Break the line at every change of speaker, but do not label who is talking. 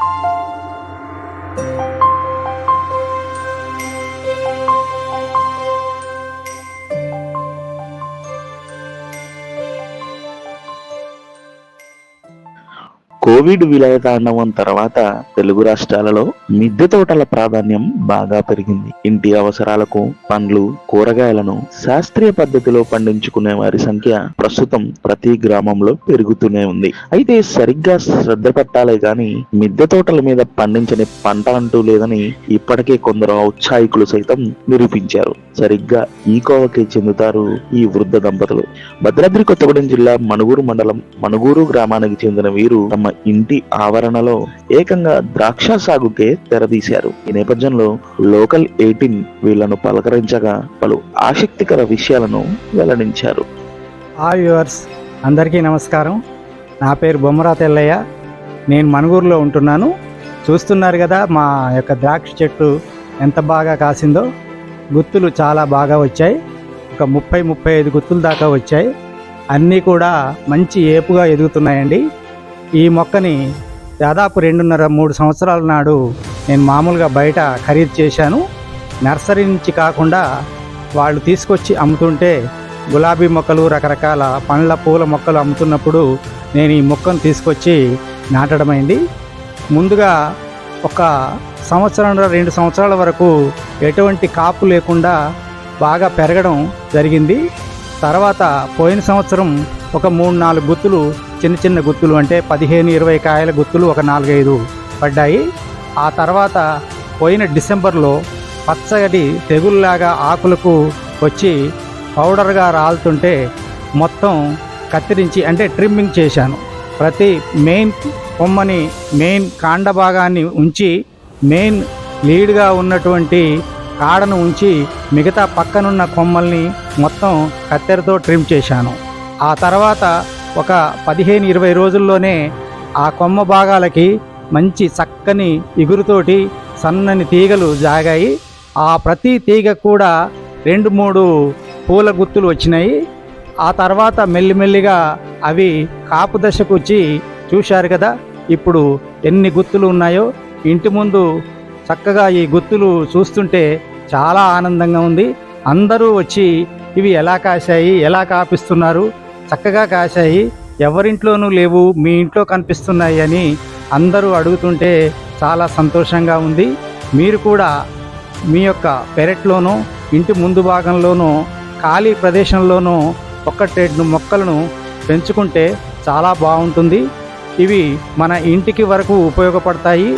Bye. Covid విలయతాండవం తర్వాత తెలుగు రాష్ట్రాలలో మిద్దె తోటల ప్రాధాన్యం బాగా పెరిగింది. ఇంటి అవసరాలకు పండ్లు కూరగాయలను శాస్త్రీయ పద్ధతిలో పండించుకునే వారి సంఖ్య ప్రస్తుతం ప్రతి గ్రామంలో పెరుగుతూనే ఉంది. అయితే సరిగ్గా శ్రద్ధ పెట్టాలే గాని మిద్దె తోటల మీద పండించని పంట అంటూ లేదని ఇప్పటికే కొందరు ఔత్సాహికులు సైతం నిరూపించారు. సరిగ్గా ఈ కోవకే చెందుతారు ఈ వృద్ధ దంపతులు. భద్రాద్రి కొత్తగూడెం జిల్లా మణుగూరు మండలం మణుగూరు గ్రామానికి చెందిన వీరు తమ ఇంటి ఆవరణలో ఏకంగా ద్రాక్ష సాగుకే తెరదీశారు. ఈ నేపథ్యంలో లోకల్ ఎయిటీన్ వీళ్ళను పలకరించగా పలు ఆసక్తికర విషయాలను వెల్లడించారు.
హాయ్ వ్యూవర్స్ అందరికీ నమస్కారం. నా పేరు బొమ్మరా తెల్లయ్య. నేను మనుగూరులో ఉంటున్నాను. చూస్తున్నారు కదా మా యొక్క ద్రాక్ష చెట్టు ఎంత బాగా కాసిందో. గుత్తులు చాలా బాగా వచ్చాయి. ఒక ముప్పై ముప్పై ఐదు గుత్తులు దాకా వచ్చాయి. అన్నీ కూడా మంచి ఏపుగా ఎదుగుతున్నాయండి. ఈ మొక్కని దాదాపు రెండున్నర మూడు సంవత్సరాల నాడు నేను మామూలుగా బయట ఖరీదు చేశాను. నర్సరీ నుంచి కాకుండా వాళ్ళు తీసుకొచ్చి అమ్ముతుంటే గులాబీ మొక్కలు రకరకాల పండ్ల పూల మొక్కలు అమ్ముతున్నప్పుడు నేను ఈ మొక్కను తీసుకొచ్చి నాటడమైంది. ముందుగా ఒక సంవత్సరం రెండు సంవత్సరాల వరకు ఎటువంటి కాపు లేకుండా బాగా పెరగడం జరిగింది. తర్వాత పోయిన సంవత్సరం ఒక మూడు నాలుగు గుత్తులు చిన్న చిన్న గుత్తులు అంటే పదిహేను ఇరవై కాయల గుత్తులు ఒక నాలుగైదు పడ్డాయి. ఆ తర్వాత పోయిన డిసెంబర్లో పచ్చగడి తెగుల్లాగా ఆకులకు వచ్చి పౌడర్గా రాలుతుంటే మొత్తం కత్తిరించి అంటే ట్రిమ్మింగ్ చేశాను. ప్రతి మెయిన్ కొమ్మని మెయిన్ కాండ భాగాన్ని ఉంచి మెయిన్ లీడ్గా ఉన్నటువంటి కాడను ఉంచి మిగతా పక్కనున్న కొమ్మల్ని మొత్తం కత్తెరతో ట్రిమ్ చేశాను. ఆ తర్వాత ఒక పదిహేను ఇరవై రోజుల్లోనే ఆ కొమ్మ భాగాలకి మంచి చక్కని ఇగురుతోటి సన్నని తీగలు జాగాయి. ఆ ప్రతి తీగ కూడా రెండు మూడు పూల గుత్తులు వచ్చినాయి. ఆ తర్వాత మెల్లిమెల్లిగా అవి కాపు దశకు వచ్చి చూశారు కదా ఇప్పుడు ఎన్ని గుత్తులు ఉన్నాయో. ఇంటి ముందు చక్కగా ఈ గుత్తులు చూస్తుంటే చాలా ఆనందంగా ఉంది. అందరూ వచ్చి ఇవి ఎలా కాశాయి? ఎలా కాపిస్తున్నారు? చక్కగా కాశాయి. ఎవరింట్లోనూ లేవు మీ ఇంట్లో కనిపిస్తున్నాయి అని అందరూ అడుగుతుంటే చాలా సంతోషంగా ఉంది. మీరు కూడా మీ యొక్క పెరట్లోనూ ఇంటి ముందు భాగంలోనూ ఖాళీ ప్రదేశంలోనూ ఒకటి రెండు మొక్కలను పెంచుకుంటే చాలా బాగుంటుంది. ఇవి మన ఇంటికి వరకు ఉపయోగపడతాయి.